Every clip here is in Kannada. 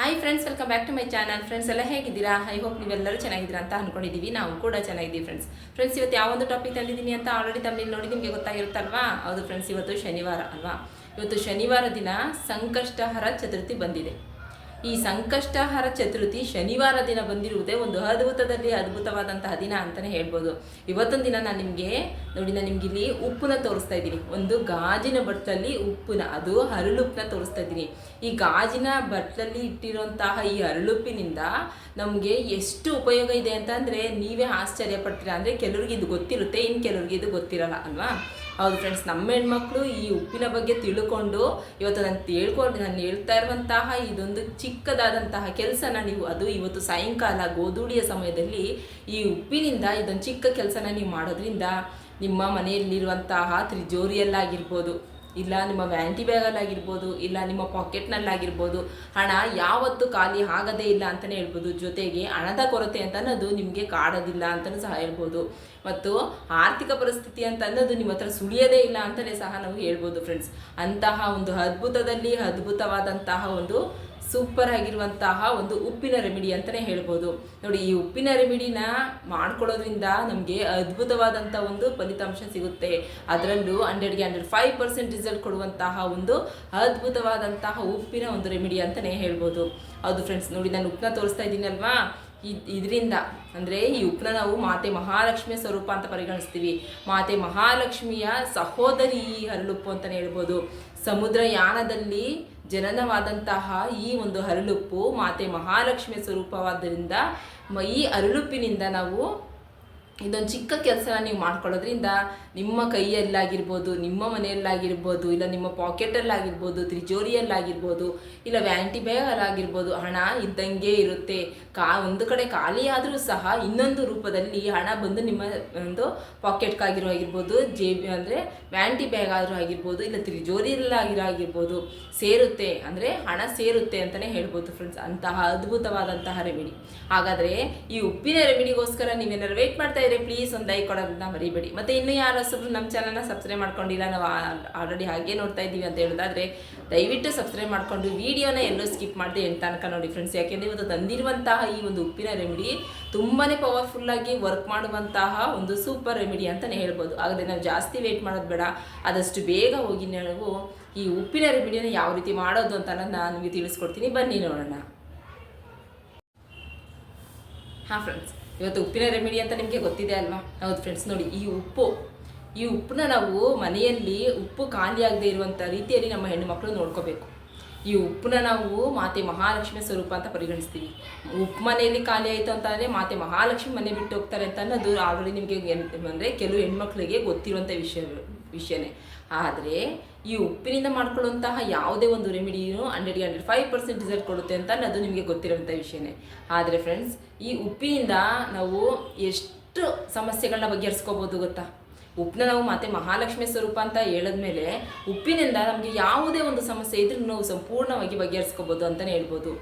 Hi friends welcome back to my channel friends ಎಲ್ಲ ಹೇಗಿದ್ದೀರಾ? ಐ ಹೋಪ್ ನೀವೆಲ್ಲರೂ ಚೆನ್ನಾಗಿದ್ದೀರಾ ಅಂತ ಅನ್ಕೊಂಡಿದ್ದೀವಿ. ನಾವು ಕೂಡ ಚೆನ್ನಾಗಿದ್ದೀವಿ ಫ್ರೆಂಡ್ಸ್ ಫ್ರೆಂಡ್ಸ್ ಇವತ್ತು ಯಾವೊಂದು ಟಾಪಿಕ್ ತಂದಿದ್ದೀನಿ ಅಂತ ಆಲ್ರೆಡಿ ತಮ್ಮಲ್ಲಿ ನೋಡಿ ನಿಮಗೆ ಗೊತ್ತಾಗಿರುತ್ತಲ್ವಾ? ಹೌದು ಫ್ರೆಂಡ್ಸ್ ಇವತ್ತು ಶನಿವಾರ ಅಲ್ವಾ? ಇವತ್ತು ಶನಿವಾರ ದಿನ ಸಂಕಷ್ಟಹರ ಚತುರ್ಥಿ ಬಂದಿದೆ. ಈ ಸಂಕಷ್ಟಹರ ಚತುರ್ಥಿ ಶನಿವಾರ ದಿನ ಬಂದಿರುವುದೇ ಒಂದು ಅದ್ಭುತದಲ್ಲಿ ಅದ್ಭುತವಾದಂತಹ ದಿನ ಅಂತಲೇ ಹೇಳ್ಬೋದು. ಇವತ್ತೊಂದು ದಿನ ನಾನು ನಿಮಗೆ ನೋಡಿ, ನಾನು ನಿಮ್ಗೆ ಇಲ್ಲಿ ಉಪ್ಪನ್ನ ತೋರಿಸ್ತಾ ಇದ್ದೀನಿ. ಒಂದು ಗಾಜಿನ ಬಟ್ಟಲಲ್ಲಿ ಉಪ್ಪನ್ನ, ಅದು ಹರಳುಪ್ಪನ್ನ ತೋರಿಸ್ತಾ ಇದ್ದೀನಿ. ಈ ಗಾಜಿನ ಬಟ್ಟಲಲ್ಲಿ ಇಟ್ಟಿರುವಂತಹ ಈ ಹರಳುಪ್ಪಿನಿಂದ ನಮಗೆ ಎಷ್ಟು ಉಪಯೋಗ ಇದೆ ಅಂತ ಅಂದರೆ ನೀವೇ ಆಶ್ಚರ್ಯ ಪಡ್ತೀರಾ ಅಂದರೆ ಕೆಲವ್ರಿಗೆ ಇದು ಗೊತ್ತಿರುತ್ತೆ ಇನ್ನು ಕೆಲವ್ರಿಗೆ ಇದು ಗೊತ್ತಿರಲ್ಲ, ಅಲ್ವಾ? ಹೌದು ಫ್ರೆಂಡ್ಸ್ ನಮ್ಮ ಹೆಣ್ಮಕ್ಳು ಈ ಉಪ್ಪಿನ ಬಗ್ಗೆ ತಿಳ್ಕೊಂಡು ಇವತ್ತು ನಾನು ತಿಳ್ಕೊಂಡು, ನಾನು ಹೇಳ್ತಾ ಇರುವಂತಹ ಇದೊಂದು ಚಿಕ್ಕದಾದಂತಹ ಕೆಲಸನ ನೀವು, ಅದು ಇವತ್ತು ಸಾಯಂಕಾಲ ಗೋಧೂಳಿಯ ಸಮಯದಲ್ಲಿ ಈ ಉಪ್ಪಿನಿಂದ ಇದೊಂದು ಚಿಕ್ಕ ಕೆಲಸನ ನೀವು ಮಾಡೋದ್ರಿಂದ ನಿಮ್ಮ ಮನೆಯಲ್ಲಿರುವಂತಹ ತ್ರಿಜೋರಿಯಲ್ಲಾಗಿರ್ಬೋದು. ಇಲ್ಲ ನಿಮ್ಮ ವ್ಯಾಂಟಿ ಬ್ಯಾಗಲ್ಲಾಗಿರ್ಬೋದು ಇಲ್ಲ ನಿಮ್ಮ ಪಾಕೆಟ್ನಲ್ಲಾಗಿರ್ಬೋದು ಹಣ ಯಾವತ್ತು ಖಾಲಿ ಆಗದೇ ಇಲ್ಲ ಅಂತಲೇ ಹೇಳ್ಬೋದು. ಜೊತೆಗೆ ಹಣದ ಕೊರತೆ ಅಂತ ಅನ್ನೋದು ನಿಮಗೆ ಕಾಡೋದಿಲ್ಲ ಅಂತಲೂ ಸಹ ಹೇಳ್ಬೋದು. ಮತ್ತು ಆರ್ಥಿಕ ಪರಿಸ್ಥಿತಿ ಅಂತ ಅನ್ನೋದು ನಿಮ್ಮ ಹತ್ರ ಸುಳಿಯೋದೇ ಇಲ್ಲ ಅಂತಲೇ ಸಹ ನಾವು ಹೇಳ್ಬೋದು ಫ್ರೆಂಡ್ಸ್ ಅಂತಹ ಒಂದು ಅದ್ಭುತದಲ್ಲಿ ಅದ್ಭುತವಾದಂತಹ ಒಂದು ಸೂಪರ್ ಆಗಿರುವಂತಹ ಒಂದು ಉಪ್ಪಿನ ರೆಮಿಡಿ ಅಂತಲೇ ಹೇಳ್ಬೋದು. ನೋಡಿ, ಈ ಉಪ್ಪಿನ ರೆಮಿಡಿನ ಮಾಡ್ಕೊಳ್ಳೋದ್ರಿಂದ ನಮಗೆ ಅದ್ಭುತವಾದಂಥ ಒಂದು ಫಲಿತಾಂಶ ಸಿಗುತ್ತೆ. ಅದರಲ್ಲೂ ಹಂಡ್ರೆಡ್ಗೆ ಹಂಡ್ರೆಡ್ ಫೈವ್ ಪರ್ಸೆಂಟ್ ರಿಸಲ್ಟ್ ಕೊಡುವಂತಹ ಒಂದು ಅದ್ಭುತವಾದಂತಹ ಉಪ್ಪಿನ ಒಂದು ರೆಮಿಡಿ ಅಂತಲೇ ಹೇಳ್ಬೋದು. ಹೌದು ಫ್ರೆಂಡ್ಸ್, ನೋಡಿ ನಾನು ಉಪ್ಪನ್ನ ತೋರಿಸ್ತಾ ಇದ್ದೀನಲ್ವಾ? ಇದರಿಂದ, ಅಂದರೆ ಈ ಉಪ್ಪನ್ನ ನಾವು ಮಾತೆ ಮಹಾಲಕ್ಷ್ಮಿಯ ಸ್ವರೂಪ ಅಂತ ಪರಿಗಣಿಸ್ತೀವಿ. ಮಾತೆ ಮಹಾಲಕ್ಷ್ಮಿಯ ಸಹೋದರಿ ಹರಳುಪ್ಪು ಅಂತಲೇ ಹೇಳ್ಬೋದು. ಸಮುದ್ರ ಯಾನದಲ್ಲಿ ಜನನವಾದಂತಹ ಈ ಒಂದು ಅರಳುಪ್ಪು ಮಾತೆ ಮಹಾಲಕ್ಷ್ಮಿ ಸ್ವರೂಪವಾದ್ದರಿಂದ ಈ ಹರಳುಪ್ಪಿನಿಂದ ನಾವು ಇದೊಂದು ಚಿಕ್ಕ ಕೆಲಸನ ನೀವು ಮಾಡ್ಕೊಳ್ಳೋದ್ರಿಂದ ನಿಮ್ಮ ಕೈಯಲ್ಲಾಗಿರ್ಬೋದು, ನಿಮ್ಮ ಮನೆಯಲ್ಲಾಗಿರ್ಬೋದು, ಇಲ್ಲ ನಿಮ್ಮ ಪಾಕೆಟಲ್ಲಾಗಿರ್ಬೋದು, ತ್ರಿಜೋರಿಯಲ್ಲಾಗಿರ್ಬೋದು, ಇಲ್ಲ ವ್ಯಾಂಟಿ ಬ್ಯಾಗಲ್ಲಾಗಿರ್ಬೋದು ಹಣ ಇದ್ದಂಗೆ ಇರುತ್ತೆ. ಕಾ, ಒಂದು ಕಡೆ ಖಾಲಿಯಾದರೂ ಸಹ ಇನ್ನೊಂದು ರೂಪದಲ್ಲಿ ಹಣ ಬಂದು ನಿಮ್ಮ ಒಂದು ಪಾಕೆಟ್ಗಾಗಿರೋ ಆಗಿರ್ಬೋದು ಜೇಬಿ ಅಂದರೆ ವ್ಯಾಂಟಿ ಬ್ಯಾಗ್ ಆದರೂ ಆಗಿರ್ಬೋದು, ಇಲ್ಲ ತ್ರಿಜೋರಿಯಲ್ಲಾಗಿರೋ ಆಗಿರ್ಬೋದು ಸೇರುತ್ತೆ, ಅಂದರೆ ಹಣ ಸೇರುತ್ತೆ ಅಂತಲೇ ಹೇಳ್ಬೋದು ಫ್ರೆಂಡ್ಸ್ ಅಂತಹ ಅದ್ಭುತವಾದಂತಹ ರೆಮಿಡಿ ಹಾಗಾದರೆ ಈ ಉಪ್ಪಿನ ರೆಮಿಡಿಗೋಸ್ಕರ ನೀವೇನಾದ್ರು ವೇಟ್ ಮಾಡ್ತಾ ಇದ್ರೆ ಪ್ಲೀಸ್ ಒಂದು ಲೈಕ್ ಕೊಡೋದನ್ನ ಮರಿಬೇಡಿ. ಮತ್ತು ಇನ್ನೂ ಯಾರು ಹೊಸಬ್ರು ನಮ್ಮ ಚಾನಲ್ನ ಸಬ್ಸ್ಕ್ರೈಬ್ ಮಾಡ್ಕೊಂಡಿಲ್ಲ, ನಾವು ಆಲ್ರೆಡಿ ಹಾಗೆ ನೋಡ್ತಾ ಇದ್ದೀವಿ ಅಂತ ಹೇಳೋದಾದ್ರೆ ದಯವಿಟ್ಟು ಸಬ್ಸ್ಕ್ರೈಬ್ ಮಾಡ್ಕೊಂಡು ವಿಡಿಯೋನ ಎಲ್ಲೂ ಸ್ಕಿಪ್ ಮಾಡಿದೆ ಎಂತ ತನಕ ನೋಡಿ ಫ್ರೆಂಡ್ಸ್ ಯಾಕೆಂದರೆ ಇವತ್ತು ತಂದಿರುವಂತಹ ಈ ಒಂದು ಉಪ್ಪಿನ ರೆಮಿಡಿ ತುಂಬಾ ಪವರ್ಫುಲ್ಲಾಗಿ ವರ್ಕ್ ಮಾಡುವಂತಹ ಒಂದು ಸೂಪರ್ ರೆಮಿಡಿ ಅಂತಲೇ ಹೇಳ್ಬೋದು. ಆದರೆ ನಾವು ಜಾಸ್ತಿ ವೇಟ್ ಮಾಡೋದು ಬೇಡ. ಆದಷ್ಟು ಬೇಗ ಹೋಗಿ ನಾವು ಈ ಉಪ್ಪಿನ ರೆಮಿಡಿಯನ್ನು ಯಾವ ರೀತಿ ಮಾಡೋದು ಅಂತ ನಾನು ನಿಮಗೆ ತಿಳಿಸ್ಕೊಡ್ತೀನಿ. ಬನ್ನಿ ನೋಡೋಣ. ಹಾಂ ಫ್ರೆಂಡ್ಸ್ ಇವತ್ತು ಉಪ್ಪಿನ ರೆಮಿಡಿ ಅಂತ ನಿಮಗೆ ಗೊತ್ತಿದೆ ಅಲ್ವಾ? ಹೌದು ಫ್ರೆಂಡ್ಸ್ ನೋಡಿ, ಈ ಉಪ್ಪು, ಈ ಉಪ್ಪನ್ನ ನಾವು ಮನೆಯಲ್ಲಿ ಉಪ್ಪು ಖಾಲಿ ಆಗದೆ ಇರುವಂಥ ರೀತಿಯಲ್ಲಿ ನಮ್ಮ ಹೆಣ್ಣು ಮಕ್ಕಳು ನೋಡ್ಕೋಬೇಕು. ಈ ಉಪ್ಪನ್ನ ನಾವು ಮಾತೆ ಮಹಾಲಕ್ಷ್ಮಿ ಸ್ವರೂಪ ಅಂತ ಪರಿಗಣಿಸ್ತೀವಿ. ಉಪ್ಪು ಮನೆಯಲ್ಲಿ ಖಾಲಿ ಆಯಿತು ಅಂತ ಅಂದರೆ ಮಾತೆ ಮಹಾಲಕ್ಷ್ಮಿ ಮನೆ ಬಿಟ್ಟು ಹೋಗ್ತಾರೆ ಅಂತ ಅನ್ನೋದು ಆಲ್ರೆಡಿ ನಿಮಗೆ ಅಂದರೆ ಕೆಲವು ಹೆಣ್ಮಕ್ಳಿಗೆ ಗೊತ್ತಿರುವಂಥ ವಿಷಯ ವಿಷಯನೇ. ಆದರೆ ಈ ಉಪ್ಪಿನಿಂದ ಮಾಡ್ಕೊಳ್ಳುವಂತಹ ಯಾವುದೇ ಒಂದು ರೆಮಿಡಿಯೂ ಹಂಡ್ರೆಡ್ಗೆ ಹಂಡ್ರೆಡ್ ಫೈವ್ ಪರ್ಸೆಂಟ್ ರಿಸಲ್ಟ್ ಕೊಡುತ್ತೆ ಅಂತ ಅನ್ನೋದು ನಿಮಗೆ ಗೊತ್ತಿರೋಂಥ ವಿಷಯನೇ. ಆದರೆ ಫ್ರೆಂಡ್ಸ್ ಈ ಉಪ್ಪಿನಿಂದ ನಾವು ಎಷ್ಟು ಸಮಸ್ಯೆಗಳನ್ನ ಬಗೆಹರಿಸ್ಕೋಬೋದು ಗೊತ್ತಾ? ಉಪ್ಪನ್ನ ನಾವು ಮತ್ತೆ ಮಹಾಲಕ್ಷ್ಮಿ ಸ್ವರೂಪ ಅಂತ ಹೇಳಿದ್ಮೇಲೆ ಉಪ್ಪಿನಿಂದ ನಮಗೆ ಯಾವುದೇ ಒಂದು ಸಮಸ್ಯೆ ಇದ್ರೂ ನಾವು ಸಂಪೂರ್ಣವಾಗಿ ಬಗೆಹರಿಸ್ಕೋಬೋದು ಅಂತಲೇ ಹೇಳ್ಬೋದು.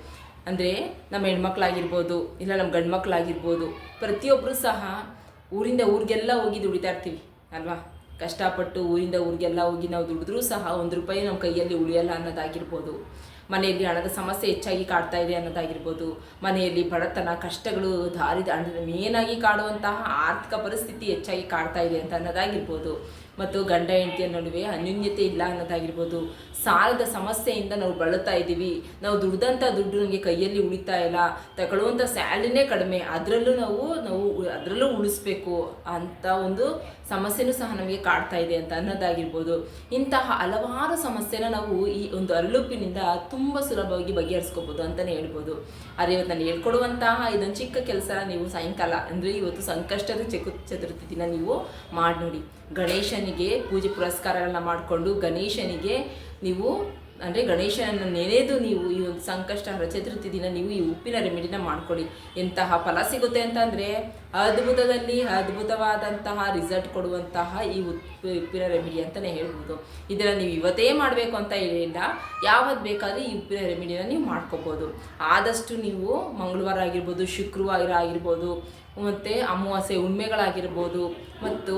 ಅಂದರೆ ನಮ್ಮ ಹೆಣ್ಮಕ್ಳಾಗಿರ್ಬೋದು, ಇಲ್ಲ ನಮ್ಮ ಗಂಡು ಮಕ್ಕಳಾಗಿರ್ಬೋದು ಪ್ರತಿಯೊಬ್ಬರು ಸಹ ಊರಿಂದ ಊರಿಗೆಲ್ಲ ಹೋಗಿ ದುಡಿತಾ ಇರ್ತೀವಿ, ಅಲ್ವಾ? ಕಷ್ಟಪಟ್ಟು ಊರಿಂದ ಊರಿಗೆಲ್ಲ ಹೋಗಿ ನಾವು ದುಡಿದ್ರೂ ಸಹ ಒಂದು ರೂಪಾಯಿ ನಮ್ಮ ಕೈಯಲ್ಲಿ ಉಳಿಯಲ್ಲ ಅನ್ನೋದಾಗಿರ್ಬೋದು. ಮನೆಯಲ್ಲಿ ಹಣದ ಸಮಸ್ಯೆ ಹೆಚ್ಚಾಗಿ ಕಾಡ್ತಾ ಇದೆ ಅನ್ನೋದಾಗಿರ್ಬೋದು. ಮನೆಯಲ್ಲಿ ಬಡತನ, ಕಷ್ಟಗಳು, ದಾರಿದ ಮೇನಾಗಿ ಕಾಡುವಂತಹ ಆರ್ಥಿಕ ಪರಿಸ್ಥಿತಿ ಹೆಚ್ಚಾಗಿ ಕಾಡ್ತಾ ಇದೆ ಅಂತ ಅನ್ನೋದಾಗಿರ್ಬೋದು. ಮತ್ತು ಗಂಡ ಹೆಂಡತಿಯ ನಡುವೆ ಅನ್ಯೂನ್ಯತೆ ಇಲ್ಲ ಅನ್ನೋದಾಗಿರ್ಬೋದು, ಸಾಲದ ಸಮಸ್ಯೆಯಿಂದ ನಾವು ಬಳಲ್ತಾ ಇದ್ದೀವಿ. ನಾವು ದುಡ್ದಂಥ ದುಡ್ಡು ನಮಗೆ ಕೈಯಲ್ಲಿ ಉಳಿತಾ ಇಲ್ಲ. ತಗೊಳ್ಳುವಂಥ ಸ್ಯಾಲ್ರಿನೇ ಕಡಿಮೆ. ಅದರಲ್ಲೂ ನಾವು ನಾವು ಅದರಲ್ಲೂ ಉಳಿಸ್ಬೇಕು ಅಂತ ಒಂದು ಸಮಸ್ಯೆನೂ ಸಹ ನಮಗೆ ಕಾಡ್ತಾ ಇದೆ ಅಂತ ಅನ್ನೋದಾಗಿರ್ಬೋದು. ಇಂತಹ ಹಲವಾರು ಸಮಸ್ಯೆನ ನಾವು ಈ ಒಂದು ಅರಳುಪಿನಿಂದ ತುಂಬ ಸುಲಭವಾಗಿ ಬಗೆಹರಿಸ್ಕೋಬೋದು ಅಂತಲೇ ಹೇಳ್ಬೋದು. ಆದರೆ ಇವತ್ತು ನಾನು ಹೇಳ್ಕೊಡುವಂತಹ ಇದೊಂದು ಚಿಕ್ಕ ಕೆಲಸ ನೀವು ಸಾಯಂಕಾಲ, ಅಂದರೆ ಇವತ್ತು ಸಂಕಷ್ಟದ ಚಕು, ಚತುರ್ಥಿ ದಿನ ನೀವು ಮಾಡಿ ನೋಡಿ ಗಣೇಶನಿಗೆ ಪೂಜೆ ಪುರಸ್ಕಾರಗಳನ್ನ ಮಾಡಿಕೊಂಡು ಗಣೇಶನಿಗೆ ನೀವು, ಅಂದರೆ ಗಣೇಶನನ್ನು ನೆನೆದು ನೀವು ಈ ಒಂದು ಸಂಕಷ್ಟ ಚತುರ್ಥಿ ದಿನ ನೀವು ಈ ಉಪ್ಪಿನ ರೆಮಿಡಿನ ಮಾಡ್ಕೊಳ್ಳಿ. ಎಂತಹ ಫಲ ಸಿಗುತ್ತೆ ಅಂತಂದರೆ ಅದ್ಭುತದಲ್ಲಿ ಅದ್ಭುತವಾದಂತಹ ರಿಸಲ್ಟ್ ಕೊಡುವಂತಹ ಈ ಉಪ್ಪು, ಉಪ್ಪಿನ ರೆಮಿಡಿ ಅಂತಲೇ ಹೇಳ್ಬೋದು. ಇದನ್ನು ನೀವು ಇವತ್ತೇ ಮಾಡಬೇಕು ಅಂತ ಹೇಳಿಲ್ಲ. ಯಾವತ್ತು ಬೇಕಾದರೂ ಈ ಉಪ್ಪಿನ ರೆಮಿಡಿನ ನೀವು ಮಾಡ್ಕೋಬೋದು. ಆದಷ್ಟು ನೀವು ಮಂಗಳವಾರ ಆಗಿರ್ಬೋದು, ಶುಕ್ರವಾರ ಆಗಿರ್ಬೋದು, ಮತ್ತು ಅಮಾವಾಸ್ಯೆ ಉಣ್ಮೆಗಳಾಗಿರ್ಬೋದು ಮತ್ತು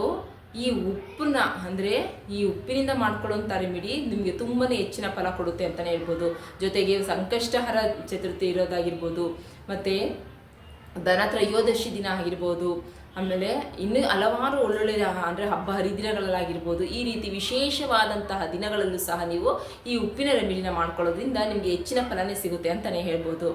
ಈ ಉಪ್ಪನ್ನ ಅಂದರೆ ಈ ಉಪ್ಪಿನಿಂದ ಮಾಡ್ಕೊಳ್ಳುವಂಥ ರೆಮಿಡಿ ನಿಮಗೆ ತುಂಬಾ ಹೆಚ್ಚಿನ ಫಲ ಕೊಡುತ್ತೆ ಅಂತಲೇ ಹೇಳ್ಬೋದು. ಜೊತೆಗೆ ಸಂಕಷ್ಟಹರ ಚತುರ್ಥಿ ಇರೋದಾಗಿರ್ಬೋದು, ಮತ್ತು ದನ ತ್ರಯೋದಶಿ ದಿನ ಆಗಿರ್ಬೋದು, ಆಮೇಲೆ ಇನ್ನೂ ಹಲವಾರು ಒಳ್ಳೊಳ್ಳೆ ಅಂದರೆ ಹಬ್ಬ ಹರಿದಿನಗಳಲ್ಲಾಗಿರ್ಬೋದು, ಈ ರೀತಿ ವಿಶೇಷವಾದಂತಹ ದಿನಗಳಲ್ಲೂ ಸಹ ನೀವು ಈ ಉಪ್ಪಿನ ರೆಮಿಡಿನ ಮಾಡ್ಕೊಳ್ಳೋದ್ರಿಂದ ನಿಮಗೆ ಹೆಚ್ಚಿನ ಫಲನೇ ಸಿಗುತ್ತೆ ಅಂತಲೇ ಹೇಳ್ಬೋದು.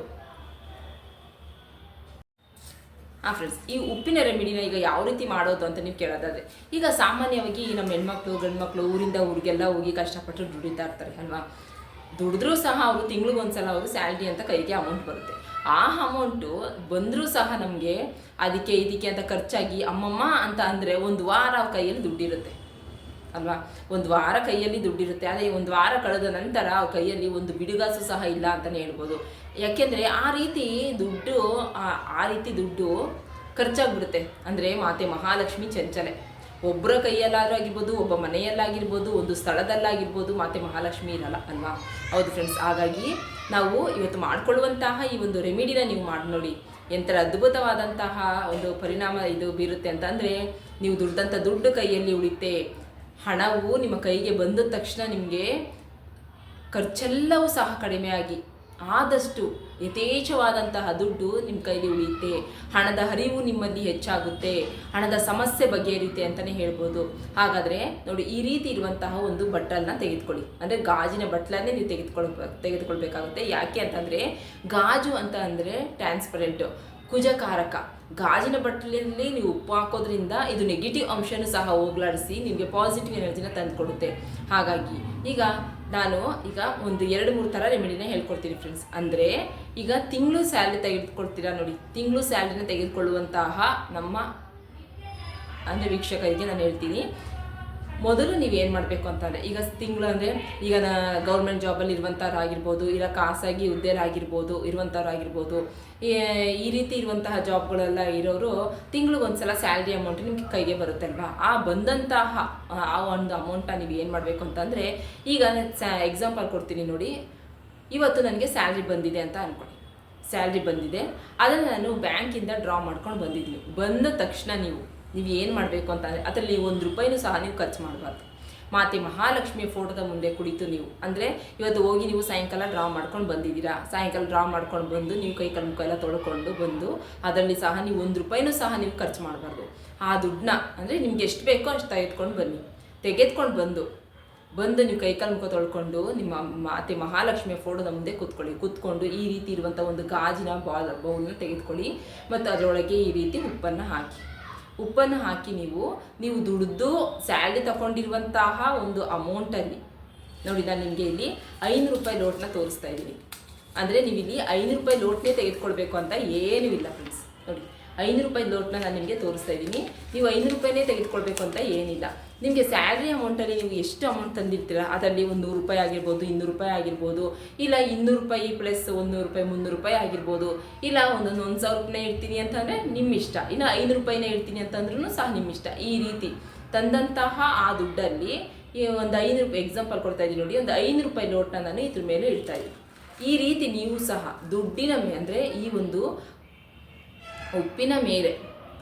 ಹಾಂ ಫ್ರೆಂಡ್ಸ್ ಈ ಉಪ್ಪಿನ ರೆಮಿಡಿನ ಈಗ ಯಾವ ರೀತಿ ಮಾಡೋದು ಅಂತ ನೀವು ಕೇಳೋದಾದ್ರೆ, ಈಗ ಸಾಮಾನ್ಯವಾಗಿ ನಮ್ಮ ಹೆಣ್ಮಕ್ಳು, ಗಂಡ್ಮಕ್ಳು ಊರಿಂದ ಊರಿಗೆಲ್ಲ ಹೋಗಿ ಕಷ್ಟಪಟ್ಟು ದುಡಿತಾ ಇರ್ತಾರೆ, ಅಲ್ವಾ? ದುಡಿದ್ರೂ ಸಹ ಅವರು ತಿಂಗಳಿಗೊಂದ್ಸಲ ಅವರು ಸ್ಯಾಲ್ರಿ ಅಂತ ಕೈಗೆ ಅಮೌಂಟ್ ಬರುತ್ತೆ. ಆ ಅಮೌಂಟು ಬಂದರೂ ಸಹ ನಮಗೆ ಅದಕ್ಕೆ ಇದಕ್ಕೆ ಅಂತ ಖರ್ಚಾಗಿ ಅಮ್ಮಮ್ಮ ಅಂತ ಅಂದರೆ ಒಂದು ವಾರ ಕೈಯಲ್ಲಿ ದುಡ್ಡಿರುತ್ತೆ. ಅಲ್ವಾ? ಒಂದು ವಾರ ಕೈಯಲ್ಲಿ ದುಡ್ಡಿರುತ್ತೆ, ಆದರೆ ಒಂದು ವಾರ ಕಳೆದ ನಂತರ ಕೈಯಲ್ಲಿ ಒಂದು ಬಿಡುಗಾಸು ಸಹ ಇಲ್ಲ ಅಂತಲೇ ಹೇಳ್ಬೋದು. ಯಾಕೆಂದರೆ ಆ ರೀತಿ ದುಡ್ಡು, ಆ- ಆ ರೀತಿ ದುಡ್ಡು ಖರ್ಚಾಗ್ಬಿಡುತ್ತೆ. ಅಂದರೆ ಮಾತೆ ಮಹಾಲಕ್ಷ್ಮಿ ಚಂಚಲೆ. ಒಬ್ಬರ ಕೈಯಲ್ಲಾದ್ರೂ ಆಗಿರ್ಬೋದು, ಒಬ್ಬ ಮನೆಯಲ್ಲಾಗಿರ್ಬೋದು, ಒಂದು ಸ್ಥಳದಲ್ಲಾಗಿರ್ಬೋದು ಮಾತೆ ಮಹಾಲಕ್ಷ್ಮಿ ಇರಲ್ಲ, ಅಲ್ವಾ? ಹೌದು ಫ್ರೆಂಡ್ಸ್ ಹಾಗಾಗಿ ನಾವು ಇವತ್ತು ಮಾಡ್ಕೊಳ್ಳುವಂತಹ ಈ ಒಂದು ರೆಮಿಡಿನ ನೀವು ಮಾಡಿ, ನೋಡಿ. ಎಂಥರ ಅದ್ಭುತವಾದಂತಹ ಒಂದು ಪರಿಣಾಮ ಇದು ಬೀರುತ್ತೆ ಅಂತಂದರೆ, ನೀವು ದುಡ್ದಂಥ ದುಡ್ಡು ಕೈಯಲ್ಲಿ ಉಳಿತೆ ಹಣವು ನಿಮ್ಮ ಕೈಗೆ ಬಂದ ತಕ್ಷಣ ನಿಮಗೆ ಖರ್ಚೆಲ್ಲವೂ ಸಹ ಕಡಿಮೆಯಾಗಿ, ಆದಷ್ಟು ಯಥೇಚ್ಛವಾದಂತಹ ದುಡ್ಡು ನಿಮ್ಮ ಕೈಲಿ ಉಳಿಯುತ್ತೆ. ಹಣದ ಹರಿವು ನಿಮ್ಮಲ್ಲಿ ಹೆಚ್ಚಾಗುತ್ತೆ. ಹಣದ ಸಮಸ್ಯೆ ಬಗೆಹರಿಯುತ್ತೆ ಅಂತಲೇ ಹೇಳ್ಬೋದು. ಹಾಗಾದರೆ ನೋಡಿ, ಈ ರೀತಿ ಇರುವಂತಹ ಒಂದು ಬಟ್ಟಲನ್ನ ತೆಗೆದುಕೊಳ್ಳಿ. ಅಂದರೆ ಗಾಜಿನ ಬಟ್ಟಲನ್ನೇ ನೀವು ತೆಗೆದುಕೊಳ್ಳ ತೆಗೆದುಕೊಳ್ಬೇಕಾಗುತ್ತೆ. ಯಾಕೆ ಅಂತಂದರೆ ಗಾಜು ಅಂತ ಅಂದರೆ ಟ್ರಾನ್ಸ್ಪರೆಂಟು ಕುಜಕಾರಕ. ಗಾಜಿನ ಬಟ್ಟಲಲ್ಲಿ ನೀವು ಉಪ್ಪು ಹಾಕೋದ್ರಿಂದ ಇದು ನೆಗೆಟಿವ್ ಅಂಶನೂ ಸಹ ಹೋಗ್ಲಾಡಿಸಿ ನಿಮಗೆ ಪಾಸಿಟಿವ್ ಎನರ್ಜಿನ ತಂದುಕೊಡುತ್ತೆ. ಹಾಗಾಗಿ ಈಗ ನಾನು ಈಗ ಒಂದು ಎರಡು ಮೂರು ಥರ ರೆಮಿಡಿನ ಹೇಳ್ಕೊಡ್ತೀನಿ ಫ್ರೆಂಡ್ಸ್ ಅಂದರೆ ಈಗ ತಿಂಗಳು ಸ್ಯಾಲ್ರಿ ತೆಗೆದುಕೊಳ್ತೀರಾ ನೋಡಿ. ತಿಂಗಳು ಸ್ಯಾಲ್ರಿನ ತೆಗೆದುಕೊಳ್ಳುವಂತಹ ನಮ್ಮ ಅಂದರೆ ವೀಕ್ಷಕರಿಗೆ ನಾನು ಹೇಳ್ತೀನಿ. ಮೊದಲು ನೀವು ಏನು ಮಾಡಬೇಕು ಅಂತಂದರೆ ಈಗ ತಿಂಗಳು ಅಂದರೆ ಈಗ ನಾ ಗೌರ್ಮೆಂಟ್ ಜಾಬಲ್ಲಿ ಇರುವಂಥವ್ರು ಆಗಿರ್ಬೋದು ಇಲ್ಲ ಖಾಸಗಿ ಹುದ್ದೆಲಾಗಿರ್ಬೋದು ಇರುವಂಥವ್ರಾಗಿರ್ಬೋದು ಈ- ಈ ರೀತಿ ಇರುವಂತಹ ಜಾಬ್ಗಳೆಲ್ಲ ಇರೋರು ತಿಂಗ್ಳಿಗೆ ಒಂದು ಸಲ ಸ್ಯಾಲ್ರಿ ಅಮೌಂಟ್ ನಿಮಗೆ ಕೈಗೆ ಬರುತ್ತಲ್ವಾ? ಆ ಬಂದಂತಹ, ಆ- ಒಂದು ಅಮೌಂಟನ್ನ ನೀವು ಏನು ಮಾಡಬೇಕು ಅಂತಂದರೆ, ಈಗ ಎಕ್ಸಾಂಪಲ್ ಕೊಡ್ತೀನಿ ನೋಡಿ. ಇವತ್ತು ನನಗೆ ಸ್ಯಾಲ್ರಿ ಬಂದಿದೆ ಅಂತ ಅಂದ್ಕೊಳ್ಳಿ ಸ್ಯಾಲ್ರಿ ಬಂದಿದೆ. ಅದನ್ನು ನಾನು ಬ್ಯಾಂಕಿಂದ ಡ್ರಾ ಮಾಡ್ಕೊಂಡು ಬಂದಿದ್ದೀನಿ ಬಂದ ತಕ್ಷಣ ನೀವು. ನೀವು ಏನು ಮಾಡಬೇಕು ಅಂತಂದರೆ ಅದರಲ್ಲಿ ಒಂದು ರೂಪಾಯಿನೂ ಸಹ ನೀವು ಖರ್ಚು ಮಾಡಬಾರ್ದು. ಮಾತೆ ಮಹಾಲಕ್ಷ್ಮಿಯ ಫೋಟೋದ ಮುಂದೆ ಕುಳಿತು ನೀವು. ಅಂದರೆ ಇವತ್ತು ಹೋಗಿ ನೀವು ಸಾಯಂಕಾಲ ಡ್ರಾ ಮಾಡ್ಕೊಂಡು ಬಂದಿದ್ದೀರಾ? ಸಾಯಂಕಾಲ ಡ್ರಾ ಮಾಡ್ಕೊಂಡು ಬಂದು ನೀವು ಕೈ ಕಾಲು ಮುಖ ಎಲ್ಲ ತೊಳ್ಕೊಂಡು ಬಂದು ಅದರಲ್ಲಿ ಸಹ ನೀವು ಒಂದು ರೂಪಾಯಿನೂ ಸಹ ನೀವು ಖರ್ಚು ಮಾಡಬಾರ್ದು. ಆ ದುಡ್ಡನ್ನ ಅಂದರೆ ನಿಮ್ಗೆ ಎಷ್ಟು ಬೇಕೋ ಅಷ್ಟು ತೆಗೆದುಕೊಂಡು ಬನ್ನಿ. ತೆಗೆದುಕೊಂಡು ಬಂದು ಬಂದು ನೀವು ಕೈಕಾಲು ಮುಖ ತೊಳ್ಕೊಂಡು ನಿಮ್ಮ ಮಾತೆ ಮಹಾಲಕ್ಷ್ಮಿಯ ಫೋಟೋದ ಮುಂದೆ ಕೂತ್ಕೊಳ್ಳಿ. ಕೂತ್ಕೊಂಡು ಈ ರೀತಿ ಇರುವಂಥ ಒಂದು ಗಾಜಿನ ಬಾಲ್ ಬೌಲ್ನ ತೆಗೆದುಕೊಳ್ಳಿ. ಮತ್ತು ಅದರೊಳಗೆ ಈ ರೀತಿ ಉಪ್ಪನ್ನು ಹಾಕಿ. ಉಪ್ಪನ್ನು ಹಾಕಿ ನೀವು ನೀವು ದುಡಿದು ಸ್ಯಾಲ್ರಿ ತಗೊಂಡಿರುವಂತಹ ಒಂದು ಅಮೌಂಟಲ್ಲಿ ನೋಡಿ ನಾನು ನಿಮಗೆ ಇಲ್ಲಿ ಐನೂರು ರೂಪಾಯಿ ಲೋಟ್ನ ತೋರಿಸ್ತಾ ಇದ್ದೀನಿ. ಅಂದರೆ ನೀವು ಇಲ್ಲಿ ಐನೂರು ರೂಪಾಯಿ ಲೋಟ್ನೇ ತೆಗೆದುಕೊಳ್ಬೇಕು ಅಂತ ಏನೂ ಇಲ್ಲ ಫ್ರೆಂಡ್ಸ್ ಐನೂರು ರೂಪಾಯಿ ನೋಟ್ನ ನಾನು ನಿಮಗೆ ತೋರಿಸ್ತಾ ಇದ್ದೀನಿ. ನೀವು ಐನೂರು ರೂಪಾಯಿನೇ ತೆಗೆದುಕೊಳ್ಬೇಕು ಅಂತ ಏನಿಲ್ಲ. ನಿಮಗೆ ಸ್ಯಾಲ್ರಿ ಅಮೌಂಟಲ್ಲಿ ನೀವು ಎಷ್ಟು ಅಮೌಂಟ್ ತಂದಿರ್ತೀರ? ಅದರಲ್ಲಿ ಒಂದು ನೂರು ರೂಪಾಯಿ ಆಗಿರ್ಬೋದು, ಇನ್ನೂರು ರೂಪಾಯಿ ಆಗಿರ್ಬೋದು, ಇಲ್ಲ ಇನ್ನೂರು ರೂಪಾಯಿ ಪ್ಲಸ್ ಒಂದು ರೂಪಾಯಿ, ಮುನ್ನೂರು ರೂಪಾಯಿ ಆಗಿರ್ಬೋದು, ಇಲ್ಲ ಒಂದೊಂದು ಒಂದು ಸಾವಿರ ರೂಪಾಯಿ ಇಡ್ತೀನಿ ಅಂತಂದರೆ ನಿಮ್ಮ ಇಷ್ಟ. ಇನ್ನು ಐನೂರು ರೂಪಾಯಿನೇ ಇಡ್ತೀನಿ ಅಂತಂದ್ರೂ ಸಹ ನಿಮ್ಮ ಇಷ್ಟ. ಈ ರೀತಿ ತಂದಂತಹ ಆ ದುಡ್ಡಲ್ಲಿ ಈ ಒಂದು ಐನೂರು ರೂಪಾಯಿ ಎಕ್ಸಾಂಪಲ್ ಕೊಡ್ತಾ ಇದ್ದೀನಿ ನೋಡಿ, ಒಂದು ಐನೂರು ರೂಪಾಯಿ ನೋಟ್ನ ನಾನು ಇದ್ರ ಮೇಲೆ ಇಡ್ತಾ ಇದ್ದೀನಿ. ಈ ರೀತಿ ನೀವು ಸಹ ದುಡ್ಡಿನ ಅಂದರೆ ಈ ಒಂದು ಉಪ್ಪಿನ ಮೇಲೆ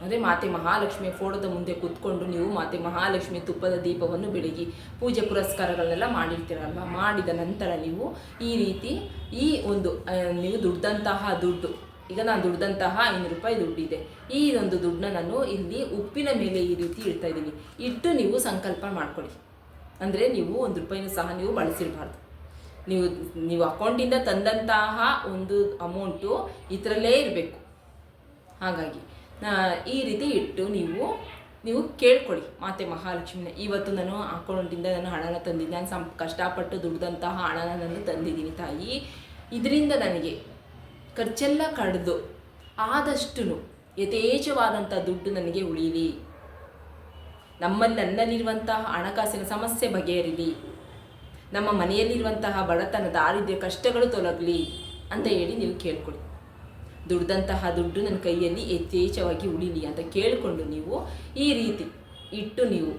ಅಂದರೆ ಮಾತೆ ಮಹಾಲಕ್ಷ್ಮಿ ಫೋಟೋದ ಮುಂದೆ ಕೂತ್ಕೊಂಡು ನೀವು ಮಾತೆ ಮಹಾಲಕ್ಷ್ಮಿ ತುಪ್ಪದ ದೀಪವನ್ನು ಬೆಳಗಿ ಪೂಜೆ ಪುರಸ್ಕಾರಗಳನ್ನೆಲ್ಲ ಮಾಡಿರ್ತೀರಲ್ವ? ಮಾಡಿದ ನಂತರ ನೀವು ಈ ರೀತಿ ಈ ಒಂದು ನೀವು ದುಡ್ದಂತಹ ದುಡ್ಡು, ಈಗ ನಾನು ದುಡ್ದಂತಹ ಐನೂರು ರೂಪಾಯಿ ದುಡ್ಡಿದೆ, ಈ ಒಂದು ದುಡ್ಡನ್ನ ನಾನು ಇಲ್ಲಿ ಉಪ್ಪಿನ ಮೇಲೆ ಈ ರೀತಿ ಇಡ್ತಾ ಇದ್ದೀನಿ. ಇಟ್ಟು ನೀವು ಸಂಕಲ್ಪ ಮಾಡ್ಕೊಳ್ಳಿ. ಅಂದರೆ ನೀವು ಒಂದು ರೂಪಾಯಿನೂ ಸಹ ನೀವು ಬಳಸಿರಬಾರ್ದು. ನೀವು ನೀವು ಅಕೌಂಟಿಂದ ತಂದಂತಹ ಒಂದು ಅಮೌಂಟು ಇದರಲ್ಲೇ ಇರಬೇಕು. ಹಾಗಾಗಿ ಈ ರೀತಿ ಇಟ್ಟು ನೀವು ನೀವು ಕೇಳ್ಕೊಳ್ಳಿ. ಮಾತೆ ಮಹಾಲಕ್ಷ್ಮಿನ, ಇವತ್ತು ನಾನು ಅಕೌಂಟಿಂದ ನಾನು ಹಣನ ತಂದಿದ್ದೀನಿ ನಾನು ಸಂ, ಕಷ್ಟಪಟ್ಟು ದುಡ್ದಂತಹ ಹಣನ ನಾನು ತಂದಿದ್ದೀನಿ ತಾಯಿ. ಇದರಿಂದ ನನಗೆ ಖರ್ಚೆಲ್ಲ ಕಡ್ದು ಆದಷ್ಟು ಯಥೇಚ್ಛವಾದಂಥ ದುಡ್ಡು ನನಗೆ ಉಳೀಲಿ. ನಮ್ಮಲ್ಲಿ ನನ್ನಲ್ಲಿರುವಂತಹ ಹಣಕಾಸಿನ ಸಮಸ್ಯೆ ಬಗೆಹರಿಲಿ. ನಮ್ಮ ಮನೆಯಲ್ಲಿರುವಂತಹ ಬಡತನ ದಾರಿದ್ರ್ಯ ಕಷ್ಟಗಳು ತೊಲಗಲಿ ಅಂತ ಹೇಳಿ ನೀವು ಕೇಳ್ಕೊಳ್ಳಿ. ದುಡ್ದಂತಹ ದುಡ್ಡು ನನ್ನ ಕೈಯಲ್ಲಿ ಯಥೇಚ್ಛವಾಗಿ ಉಳಿಲಿ ಅಂತ ಕೇಳಿಕೊಂಡು ನೀವು ಈ ರೀತಿ ಇಟ್ಟು ನೀವು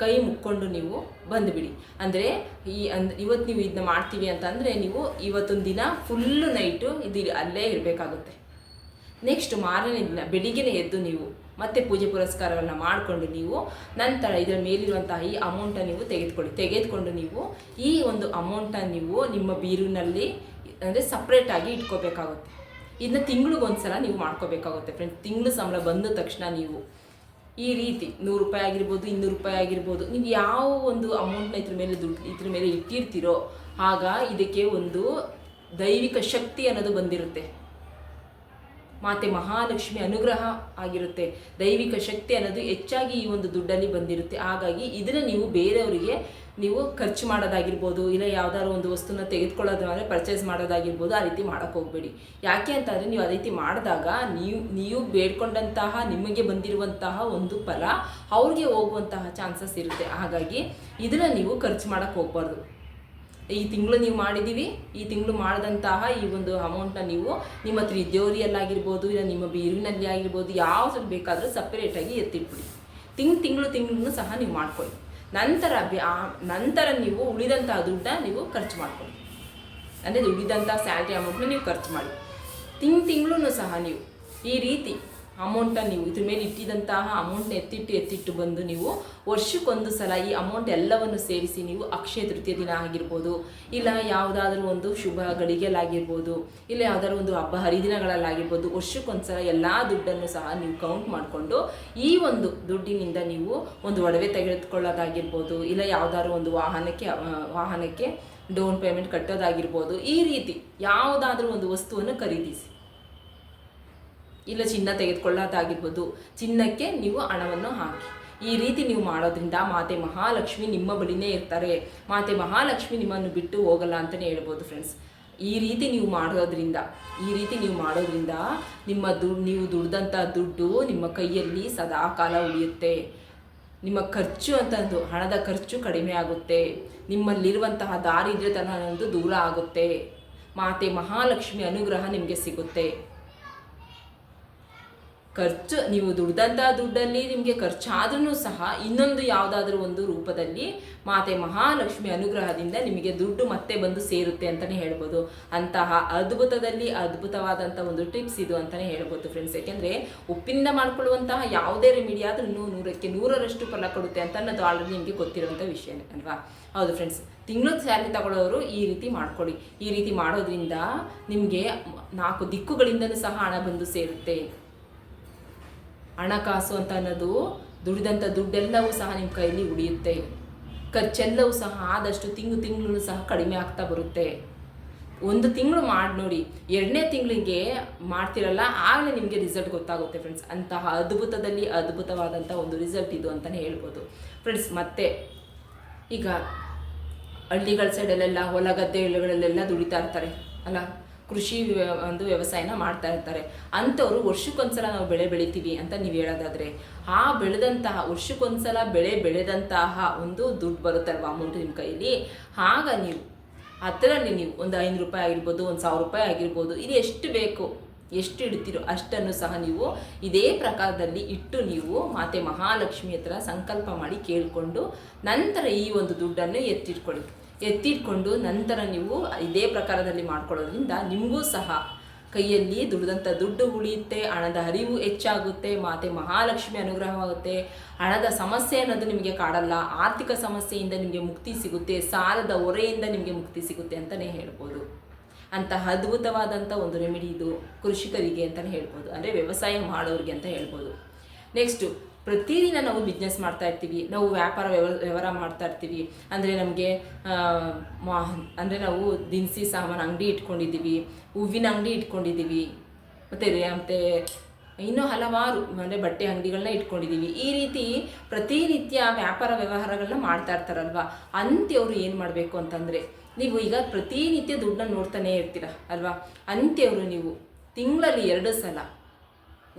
ಕೈ ಮುಕ್ಕೊಂಡು ನೀವು ಬಂದುಬಿಡಿ. ಅಂದರೆ ಈ ಅಂದ್ ಇವತ್ತು ನೀವು ಇದನ್ನ ಮಾಡ್ತೀವಿ ಅಂತಂದರೆ ನೀವು ಇವತ್ತೊಂದು ದಿನ ಫುಲ್ಲು ನೈಟು ಇದು ಅಲ್ಲೇ ಇರಬೇಕಾಗುತ್ತೆ. ನೆಕ್ಸ್ಟ್ ಮಾರನೇ ದಿನ ಬೆಳಿಗ್ಗೆ ಎದ್ದು ನೀವು ಮತ್ತೆ ಪೂಜೆ ಪುರಸ್ಕಾರವನ್ನು ಮಾಡಿಕೊಂಡು ನೀವು ನಂತರ ಇದರ ಮೇಲಿರುವಂತಹ ಈ ಅಮೌಂಟನ್ನು ನೀವು ತೆಗೆದುಕೊಳ್ಳಿ. ತೆಗೆದುಕೊಂಡು ನೀವು ಈ ಒಂದು ಅಮೌಂಟನ್ನು ನೀವು ನಿಮ್ಮ ಬೀರುನಲ್ಲಿ ಅಂದರೆ ಸಪ್ರೇಟಾಗಿ ಇಟ್ಕೋಬೇಕಾಗುತ್ತೆ. ಇದನ್ನ ತಿಂಗಳಿಗೊಂದ್ಸಲ ನೀವು ಮಾಡ್ಕೋಬೇಕಾಗುತ್ತೆ ಫ್ರೆಂಡ್ಸ್ ತಿಂಗಳು ಸಂಬಳ ಬಂದ ತಕ್ಷಣ ನೀವು ಈ ರೀತಿ ನೂರು ರೂಪಾಯಿ ಆಗಿರ್ಬೋದು, ಇನ್ನೂರು ರೂಪಾಯಿ ಆಗಿರ್ಬೋದು, ನೀವು ಯಾವ ಒಂದು ಅಮೌಂಟ್ನ ಇದ್ರ ಮೇಲೆ ದುಡ್ಡು ಇದ್ರ ಮೇಲೆ ಇಟ್ಟಿರ್ತೀರೋ, ಆಗ ಇದಕ್ಕೆ ಒಂದು ದೈವಿಕ ಶಕ್ತಿ ಅನ್ನೋದು ಬಂದಿರುತ್ತೆ. ಮಾತೆ ಮಹಾಲಕ್ಷ್ಮಿ ಅನುಗ್ರಹ ಆಗಿರುತ್ತೆ. ದೈವಿಕ ಶಕ್ತಿ ಅನ್ನೋದು ಹೆಚ್ಚಾಗಿ ಈ ಒಂದು ದುಡ್ಡಲ್ಲಿ ಬಂದಿರುತ್ತೆ. ಹಾಗಾಗಿ ಇದನ್ನು ನೀವು ಬೇರೆಯವರಿಗೆ ನೀವು ಖರ್ಚು ಮಾಡೋದಾಗಿರ್ಬೋದು, ಇಲ್ಲ ಯಾವ್ದಾದ್ರು ಒಂದು ವಸ್ತುನ ತೆಗೆದುಕೊಳ್ಳೋದಾದ್ರೆ ಪರ್ಚೇಸ್ ಮಾಡೋದಾಗಿರ್ಬೋದು, ಆ ರೀತಿ ಮಾಡೋಕ್ಕೆ ಹೋಗಬೇಡಿ. ಯಾಕೆ ಅಂತಂದರೆ ನೀವು ಆ ರೀತಿ ಮಾಡಿದಾಗ ನೀವು ನೀವು ಬೇಡ್ಕೊಂಡಂತಹ, ನಿಮಗೆ ಬಂದಿರುವಂತಹ ಒಂದು ಫಲ ಅವ್ರಿಗೆ ಹೋಗುವಂತಹ ಚಾನ್ಸಸ್ ಇರುತ್ತೆ. ಹಾಗಾಗಿ ಇದನ್ನು ನೀವು ಖರ್ಚು ಮಾಡೋಕ್ಕೆ ಹೋಗ್ಬಾರ್ದು. ಈ ತಿಂಗಳು ನೀವು ಮಾಡಿದ್ದೀವಿ, ಈ ತಿಂಗಳು ಮಾಡಿದಂತಹ ಈ ಒಂದು ಅಮೌಂಟ್ನ ನೀವು ನಿಮ್ಮ ತ್ರಿಜೋರಿಯಲ್ಲಾಗಿರ್ಬೋದು, ಇಲ್ಲ ನಿಮ್ಮ ಬೀರಿನಲ್ಲಿ ಆಗಿರ್ಬೋದು ಯಾವ್ದು ಬೇಕಾದರೂ ಸಪ್ರೇಟಾಗಿ ಎತ್ತಿಟ್ಬಿಡಿ. ತಿಂಗ್ ತಿಂಗಳು ತಿಂಗಳು ಸಹ ನೀವು ಮಾಡ್ಕೊಳ್ಳಿ. ನಂತರ ನಂತರ ನೀವು ಉಳಿದಂತಹ ದುಡ್ಡನ್ನ ನೀವು ಖರ್ಚು ಮಾಡ್ಕೊಳ್ಳಿ. ಅಂದರೆ ಉಳಿದಂಥ ಸ್ಯಾಲ್ರಿ ಅಮೌಂಟ್ನ ನೀವು ಖರ್ಚು ಮಾಡಿ. ತಿಂಗ್ ತಿಂಗಳೂ ಸಹ ನೀವು ಈ ರೀತಿ ಅಮೌಂಟನ್ನು ನೀವು ಇದ್ರ ಮೇಲೆ ಇಟ್ಟಿದಂತಹ ಅಮೌಂಟ್ನ ಎತ್ತಿಟ್ಟು ಎತ್ತಿಟ್ಟು ಬಂದು ನೀವು ವರ್ಷಕ್ಕೊಂದು ಸಲ ಈ ಅಮೌಂಟ್ ಎಲ್ಲವನ್ನು ಸೇರಿಸಿ ನೀವು ಅಕ್ಷಯ ತೃತೀಯ ದಿನ ಆಗಿರ್ಬೋದು, ಇಲ್ಲ ಯಾವುದಾದ್ರೂ ಒಂದು ಶುಭ ಗಳಿಗೆಲಾಗಿರ್ಬೋದು ಇಲ್ಲ ಯಾವುದಾದ್ರೂ ಒಂದು ಹಬ್ಬ ಹರಿದಿನಗಳಲ್ಲಾಗಿರ್ಬೋದು, ವರ್ಷಕ್ಕೊಂದು ಸಲ ಎಲ್ಲ ದುಡ್ಡನ್ನು ಸಹ ನೀವು ಕೌಂಟ್ ಮಾಡಿಕೊಂಡು ಈ ಒಂದು ದುಡ್ಡಿನಿಂದ ನೀವು ಒಂದು ಒಡವೆ ತೆಗೆದುಕೊಳ್ಳೋದಾಗಿರ್ಬೋದು, ಇಲ್ಲ ಯಾವುದಾದ್ರೂ ಒಂದು ವಾಹನಕ್ಕೆ ವಾಹನಕ್ಕೆ ಡೌನ್ ಪೇಮೆಂಟ್ ಕಟ್ಟೋದಾಗಿರ್ಬೋದು, ಈ ರೀತಿ ಯಾವುದಾದ್ರೂ ಒಂದು ವಸ್ತುವನ್ನು ಖರೀದಿಸಿ. ಇಲ್ಲ ಚಿನ್ನ ತೆಗೆದುಕೊಳ್ಳೋದಾಗಿರ್ಬೋದು. ಚಿನ್ನಕ್ಕೆ ನೀವು ಹಣವನ್ನು ಹಾಕಿ. ಈ ರೀತಿ ನೀವು ಮಾಡೋದ್ರಿಂದ ಮಾತೆ ಮಹಾಲಕ್ಷ್ಮಿ ನಿಮ್ಮ ಬಳಿನೇ ಇರ್ತಾರೆ. ಮಾತೆ ಮಹಾಲಕ್ಷ್ಮಿ ನಿಮ್ಮನ್ನು ಬಿಟ್ಟು ಹೋಗಲ್ಲ ಅಂತಲೇ ಹೇಳ್ಬೋದು ಫ್ರೆಂಡ್ಸ್ ಈ ರೀತಿ ನೀವು ಮಾಡೋದ್ರಿಂದ, ಈ ರೀತಿ ನೀವು ಮಾಡೋದ್ರಿಂದ ನಿಮ್ಮ ದುಡ್ಡು ನೀವು ದುಡ್ದಂಥ ದುಡ್ಡು ನಿಮ್ಮ ಕೈಯಲ್ಲಿ ಸದಾ ಕಾಲ ಉಳಿಯುತ್ತೆ. ನಿಮ್ಮ ಖರ್ಚು ಅಂತಂದು ಹಣದ ಖರ್ಚು ಕಡಿಮೆ ಆಗುತ್ತೆ. ನಿಮ್ಮಲ್ಲಿರುವಂತಹ ದಾರಿದ್ರ್ಯತನ ಅನ್ನೋದು ದೂರ ಆಗುತ್ತೆ. ಮಾತೆ ಮಹಾಲಕ್ಷ್ಮಿ ಅನುಗ್ರಹ ನಿಮಗೆ ಸಿಗುತ್ತೆ. ಖರ್ಚು, ನೀವು ದುಡ್ದಂಥ ದುಡ್ಡಲ್ಲಿ ನಿಮಗೆ ಖರ್ಚಾದ್ರೂ ಸಹ ಇನ್ನೊಂದು ಯಾವುದಾದ್ರೂ ಒಂದು ರೂಪದಲ್ಲಿ ಮಾತೆ ಮಹಾಲಕ್ಷ್ಮಿ ಅನುಗ್ರಹದಿಂದ ನಿಮಗೆ ದುಡ್ಡು ಮತ್ತೆ ಬಂದು ಸೇರುತ್ತೆ ಅಂತಲೇ ಹೇಳ್ಬೋದು. ಅಂತಹ ಅದ್ಭುತದಲ್ಲಿ ಅದ್ಭುತವಾದಂಥ ಒಂದು ಟಿಪ್ಸ್ ಇದು ಅಂತಲೇ ಹೇಳ್ಬೋದು ಫ್ರೆಂಡ್ಸ್ ಯಾಕೆಂದರೆ ಉಪ್ಪಿನಿಂದ ಮಾಡ್ಕೊಳ್ಳುವಂತಹ ಯಾವುದೇ ರೆಮಿಡಿ ಆದ್ರೂ ನೂರಕ್ಕೆ ನೂರರಷ್ಟು ಫಲ ಕೊಡುತ್ತೆ ಅಂತ ಅನ್ನೋದು ಆಲ್ರೆಡಿ ನಿಮಗೆ ಗೊತ್ತಿರುವಂಥ ವಿಷಯ, ಅಲ್ವಾ? ಹೌದು ಫ್ರೆಂಡ್ಸ್ ತಿಂಗಳು ಸ್ಯಾಲ್ರಿ ತಗೊಳ್ಳೋರು ಈ ರೀತಿ ಮಾಡ್ಕೊಳ್ಳಿ. ಈ ರೀತಿ ಮಾಡೋದ್ರಿಂದ ನಿಮಗೆ ನಾಲ್ಕು ದಿಕ್ಕುಗಳಿಂದಲೂ ಸಹ ಹಣ ಬಂದು ಸೇರುತ್ತೆ. ಹಣಕಾಸು ಅಂತ ಅನ್ನೋದು ದುಡಿದಂಥ ದುಡ್ಡೆಲ್ಲವೂ ಸಹ ನಿಮ್ಮ ಕೈಯಲ್ಲಿ ಉಳಿಯುತ್ತೆ. ಖರ್ಚೆಲ್ಲವೂ ಸಹ ಆದಷ್ಟು ತಿಂಗಳು ತಿಂಗಳು ಸಹ ಕಡಿಮೆ ಆಗ್ತಾ ಬರುತ್ತೆ. ಒಂದು ತಿಂಗಳು ಮಾಡಿ ನೋಡಿ, ಎರಡನೇ ತಿಂಗಳಿಗೆ ಮಾಡ್ತಿರಲ್ಲ, ಆಗಲೇ ನಿಮಗೆ ರಿಸಲ್ಟ್ ಗೊತ್ತಾಗುತ್ತೆ ಫ್ರೆಂಡ್ಸ್ ಅಂತಹ ಅದ್ಭುತದಲ್ಲಿ ಅದ್ಭುತವಾದಂಥ ಒಂದು ರಿಸಲ್ಟ್ ಇದು ಅಂತಲೇ ಹೇಳ್ಬೋದು. ಫ್ರೆಂಡ್ಸ್ ಮತ್ತೆ ಈಗ ಹಳ್ಳಿಗಳ ಸೈಡಲ್ಲೆಲ್ಲ ಹೊಲ ಗದ್ದೆಗಳಲ್ಲೆಲ್ಲ ದುಡಿತಾ ಇರ್ತಾರೆ, ಅಲ್ಲ? ಕೃಷಿ ಒಂದು ವ್ಯವಸಾಯನ ಮಾಡ್ತಾ ಇರ್ತಾರೆ. ಅಂಥವ್ರು ವರ್ಷಕ್ಕೊಂದ್ಸಲ ನಾವು ಬೆಳೆ ಬೆಳಿತೀವಿ ಅಂತ ನೀವು ಹೇಳೋದಾದರೆ, ಆ ಬೆಳೆದಂತಹ ವರ್ಷಕ್ಕೊಂದ್ಸಲ ಬೆಳೆ ಬೆಳೆದಂತಹ ಒಂದು ದುಡ್ಡು ಬರುತ್ತಲ್ವ ಅಮೌಂಟ್ ನಿಮ್ಮ ಕೈಯಲ್ಲಿ? ಆಗ ನೀವು ಅದರಲ್ಲಿ ನೀವು ಒಂದು ಐನೂರು ರೂಪಾಯಿ ಆಗಿರ್ಬೋದು, ಒಂದು ಸಾವಿರ ರೂಪಾಯಿ ಆಗಿರ್ಬೋದು, ಇದು ಎಷ್ಟು ಬೇಕು, ಎಷ್ಟು ಇಡ್ತೀರೋ ಅಷ್ಟನ್ನು ಸಹ ನೀವು ಇದೇ ಪ್ರಕಾರದಲ್ಲಿ ಇಟ್ಟು ನೀವು ಮಾತೆ ಮಹಾಲಕ್ಷ್ಮಿ ಹತ್ರ ಸಂಕಲ್ಪ ಮಾಡಿ ಕೇಳಿಕೊಂಡು ನಂತರ ಈ ಒಂದು ದುಡ್ಡನ್ನು ಎತ್ತಿಟ್ಕೊಳ್ಳಿ. ಎತ್ತಿಟ್ಕೊಂಡು ನಂತರ ನೀವು ಇದೇ ಪ್ರಕಾರದಲ್ಲಿ ಮಾಡ್ಕೊಳ್ಳೋದ್ರಿಂದ ನಿಮಗೂ ಸಹ ಕೈಯಲ್ಲಿ ದುಡಿದಂಥ ದುಡ್ಡು ಉಳಿಯುತ್ತೆ, ಹಣದ ಹರಿವು ಹೆಚ್ಚಾಗುತ್ತೆ, ಮಾತೆ ಮಹಾಲಕ್ಷ್ಮಿ ಅನುಗ್ರಹವಾಗುತ್ತೆ. ಹಣದ ಸಮಸ್ಯೆ ಅನ್ನೋದು ನಿಮಗೆ ಕಾಡಲ್ಲ, ಆರ್ಥಿಕ ಸಮಸ್ಯೆಯಿಂದ ನಿಮಗೆ ಮುಕ್ತಿ ಸಿಗುತ್ತೆ, ಸಾಲದ ಹೊರೆಯಿಂದ ನಿಮಗೆ ಮುಕ್ತಿ ಸಿಗುತ್ತೆ ಅಂತಲೇ ಹೇಳ್ಬೋದು. ಅಂತಹ ಅದ್ಭುತವಾದಂಥ ಒಂದು ರೆಮಿಡಿ ಇದು ಕೃಷಿಕರಿಗೆ ಅಂತಲೇ ಹೇಳ್ಬೋದು. ಅಂದರೆ ವ್ಯವಸಾಯ ಮಾಡೋರಿಗೆ ಅಂತ ಹೇಳ್ಬೋದು. ನೆಕ್ಸ್ಟು ಪ್ರತಿದಿನ ನಾವು ಬಿಸ್ನೆಸ್ ಮಾಡ್ತಾ ಇರ್ತೀವಿ. ನಾವು ವ್ಯಾಪಾರ ವ್ಯವ ವ್ಯವಹಾರ ಮಾಡ್ತಾ ಇರ್ತೀವಿ. ಅಂದರೆ ನಮಗೆ ಅಂದರೆ ನಾವು ದಿನಸಿ ಸಾಮಾನು ಅಂಗಡಿ ಇಟ್ಕೊಂಡಿದ್ದೀವಿ, ಹೂವಿನ ಅಂಗಡಿ ಇಟ್ಕೊಂಡಿದ್ದೀವಿ, ಮತ್ತು ಮತ್ತು ಇನ್ನೂ ಹಲವಾರು, ಅಂದರೆ ಬಟ್ಟೆ ಅಂಗಡಿಗಳನ್ನ ಇಟ್ಕೊಂಡಿದ್ದೀವಿ. ಈ ರೀತಿ ಪ್ರತಿನಿತ್ಯ ವ್ಯಾಪಾರ ವ್ಯವಹಾರಗಳನ್ನ ಮಾಡ್ತಾ ಇರ್ತಾರಲ್ವ? ಅಂತ್ಯವರು ಏನು ಮಾಡಬೇಕು ಅಂತಂದರೆ, ನೀವು ಈಗ ಪ್ರತಿನಿತ್ಯ ದುಡ್ಡನ್ನ ನೋಡ್ತಾನೆ ಇರ್ತೀರ, ಅಲ್ವಾ? ಅಂತ್ಯವರು ನೀವು ತಿಂಗಳಲ್ಲಿ ಎರಡು ಸಲ